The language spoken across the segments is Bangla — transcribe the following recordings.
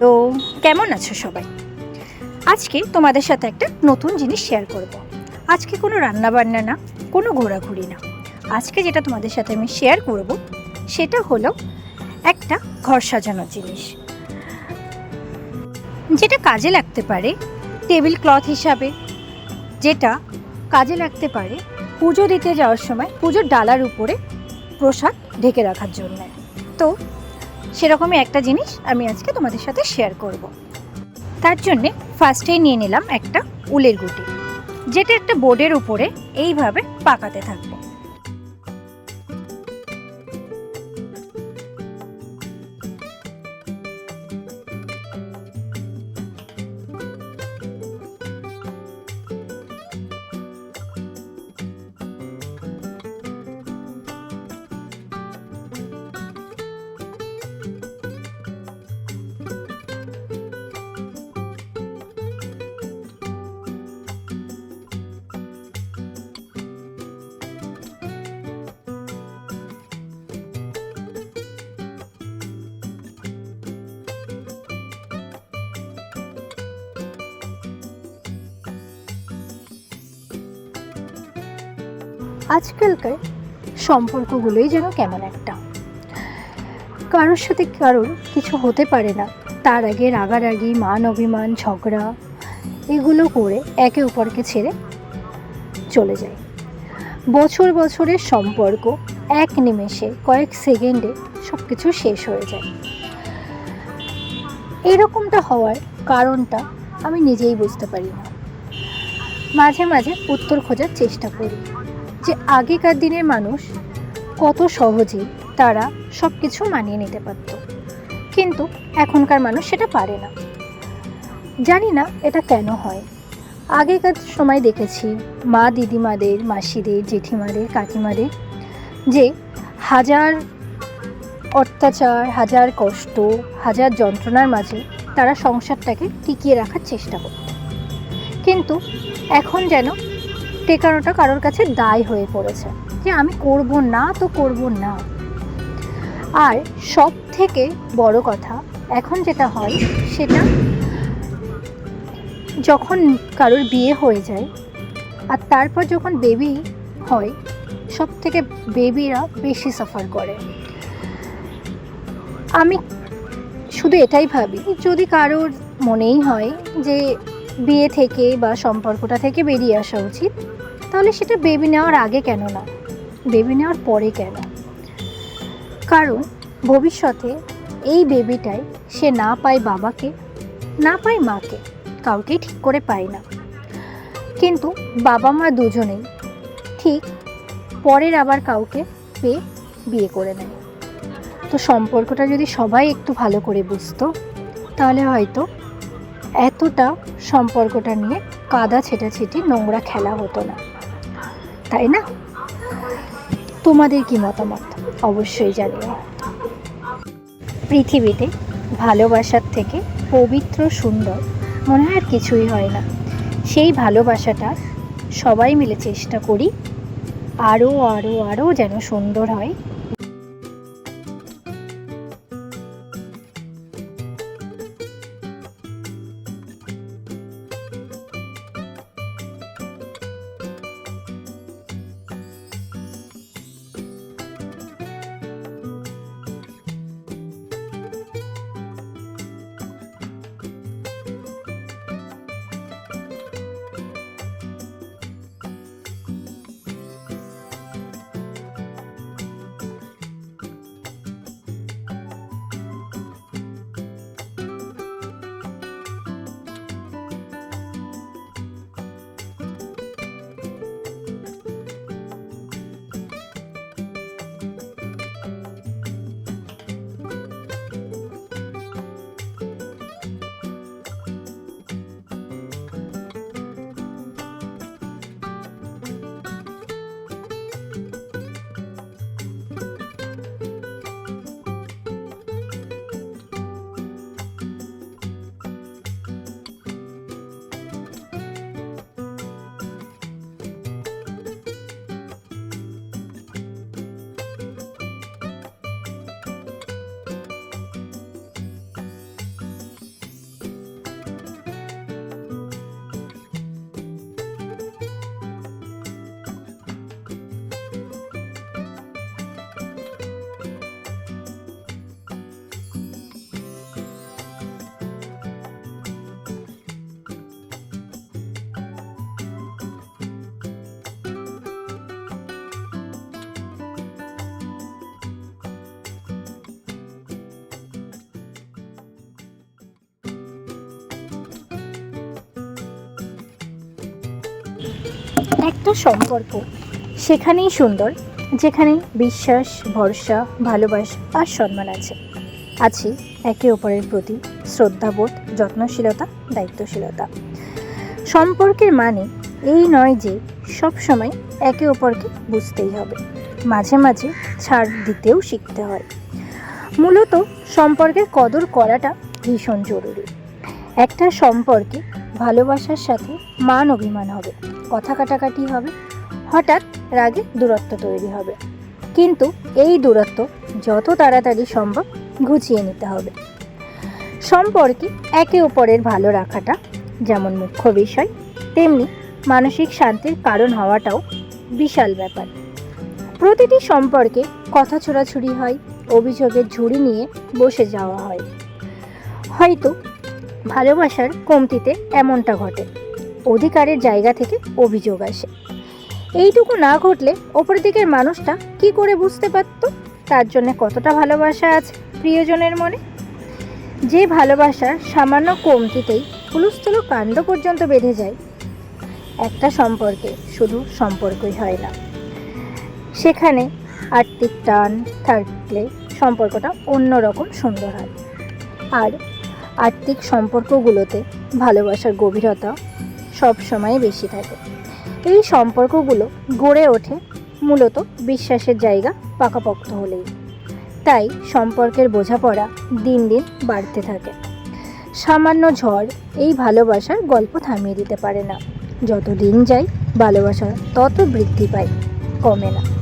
তো কেমন আছো সবাই? আজকে তোমাদের সাথে একটা নতুন জিনিস শেয়ার করব। আজকে কোনো রান্না বান্না না, কোনো ঘোরাঘুরি না। আজকে যেটা তোমাদের সাথে আমি শেয়ার করব, সেটা হলো একটা ঘর সাজানোর জিনিস। যেটা কাজে লাগতে পারে টেবিল ক্লথ হিসাবে, যেটা কাজে লাগতে পারে পুজো দিতে যাওয়ার সময় পুজোর ডালার উপরে প্রসাদ ঢেকে রাখার জন্য। তো সেরকমই একটা জিনিস আমি আজকে তোমাদের সাথে শেয়ার করব। তার জন্যে ফার্স্টেই নিয়ে নিলাম একটা উলের গুটি, যেটা একটা বোর্ডের উপরে এইভাবে পাকাতে থাকব আজকালকার সম্পর্কগুলোই যেন কেমন একটা। কারোর সাথে কারোর কিছু হতে পারে না। তার আগে রাগারাগি, মান অভিমান, ঝগড়া, এগুলো করে একে অপরকে ছেড়ে চলে যায়। বছর বছরের সম্পর্ক এক নিমেষে, কয়েক সেকেন্ডে সব কিছু শেষ হয়ে যায়। এরকমটা হওয়ার কারণটা আমি নিজেই বুঝতে পারি না। মাঝে মাঝে উত্তর খোঁজার চেষ্টা করি। যে আগেকার দিনের মানুষ কত সহজে তারা সব কিছু মানিয়ে নিতে পারত। কিন্তু এখনকার মানুষ সেটা পারে না। জানি না এটা কেন হয়। আগেকার সময় দেখেছি মা দিদিমাদের, মাসিদের, জেঠিমাদের, কাকিমাদের যে হাজার অত্যাচার, হাজার কষ্ট, হাজার যন্ত্রণার মাঝে তারা সংসারটাকে টিকিয়ে রাখার চেষ্টা করত। কিন্তু এখন যেন টেকানোটা কারোর কাছে দায় হয়ে পড়েছে যে আমি করব না তো করব না। আর সব থেকে বড় কথা, এখন যেটা হয় সেটা যখন কারোর বিয়ে হয়ে যায় আর তারপর যখন বেবি হয় সব থেকে বেবিরা বেশি সাফার করে। আমি শুধু এটাই ভাবি, যদি কারোর মনেই হয় যে বিয়ে থেকে বা সম্পর্কটা থেকে বেরিয়ে আসা উচিত। তাহলে সেটা বেবি নেওয়ার আগে কেন না? বেবি নেওয়ার পরে কেন? কারণ ভবিষ্যতে এই বেবিটাই সে না পায় বাবাকে, না পায় মাকে কাউকেই ঠিক করে পায় না। কিন্তু বাবা মা দুজনেই ঠিক পরের আবার কাউকে পেয়ে বিয়ে করে নেয়। তো সম্পর্কটা যদি সবাই একটু ভালো করে বুঝতো, তাহলে হয়তো এতটা সম্পর্কটা নিয়ে কাদা ছেটাছেটি নোংরা খেলা হতো না। তাই না? তোমাদের কি মতামত? অবশ্যই জানিও। পৃথিবীতে ভালোবাসার থেকে পবিত্র সুন্দর মনে হয় আর কিছুই হয় না। সেই ভালোবাসাটা সবাই মিলে চেষ্টা করি আরও আরও আরও যেন সুন্দর হয় একটা সম্পর্ক। সেখানেই সুন্দর যেখানে বিশ্বাস, ভরসা, ভালোবাসা আর সম্মান আছে। আছে একে অপরের প্রতি শ্রদ্ধাবোধ, যত্নশীলতা, দায়িত্বশীলতা। সম্পর্কের মানে এই নয় যে সব সময় একে অপরকে বুঝতেই হবে। মাঝে মাঝে ছাড় দিতেও শিখতে হয়। মূলত সম্পর্কের কদর করাটা ভীষণ জরুরি। একটা সম্পর্কে ভালোবাসার সাথে মান অভিমান হবে, কথা কাটাকাটি হবে, হঠাৎ রাগে দূরত্ব তৈরি হবে। কিন্তু এই দূরত্ব যত তাড়াতাড়ি সম্ভব ঘুচিয়ে নিতে হবে। সম্পর্কে একে অপরের ভালো রাখাটা যেমন মুখ্য বিষয়, তেমনি মানসিক শান্তির কারণ হওয়াটাও বিশাল ব্যাপার। প্রতিটি সম্পর্কে কথা ছোড়াছুড়ি হয়, অভিযোগের ঝুড়ি নিয়ে বসে যাওয়া হয়। হয়তো ভালোবাসার কমতিতে এমনটা ঘটে। অধিকারের জায়গা থেকে অভিযোগ আসে। এইটুকু না ঘটলে ওপর দিকের মানুষটা কি করে বুঝতে পারত? তার জন্য কতটা ভালোবাসা আছে প্রিয়জনের মনে? যে ভালোবাসার সামান্য কমতিতেই হুলস্থুলো কাণ্ড পর্যন্ত বেঁধে যায়। একটা সম্পর্কে শুধু সম্পর্কই হয় না। সেখানে আর্থিক টান থাকলে সম্পর্কটা অন্যরকম সুন্দর হয়। আর আর্থিক সম্পর্কগুলোতে ভালোবাসার গভীরতা সব সময় বেশি থাকে। এই সম্পর্কগুলো গড়ে ওঠে মূলত বিশ্বাসের জায়গা পাকাপোক্ত হলেই। তাই সম্পর্কের বোঝাপড়া দিন দিন বাড়তে থাকে। সামান্য ঝড় এই ভালোবাসার গল্প থামিয়ে দিতে পারে না। যত দিন যায় ভালোবাসা তত বৃদ্ধি পায়, কমে না।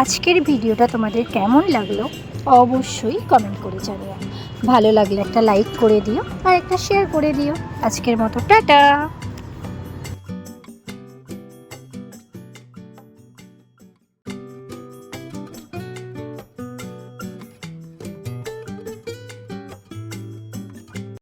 আজকের ভিডিওটা তোমাদের কেমন লাগল অবশ্যই কমেন্ট করে জানিও। ভালো লাগলে একটা লাইক করে দিও আর একটা শেয়ার করে দিও। আজকের মতো টাটা!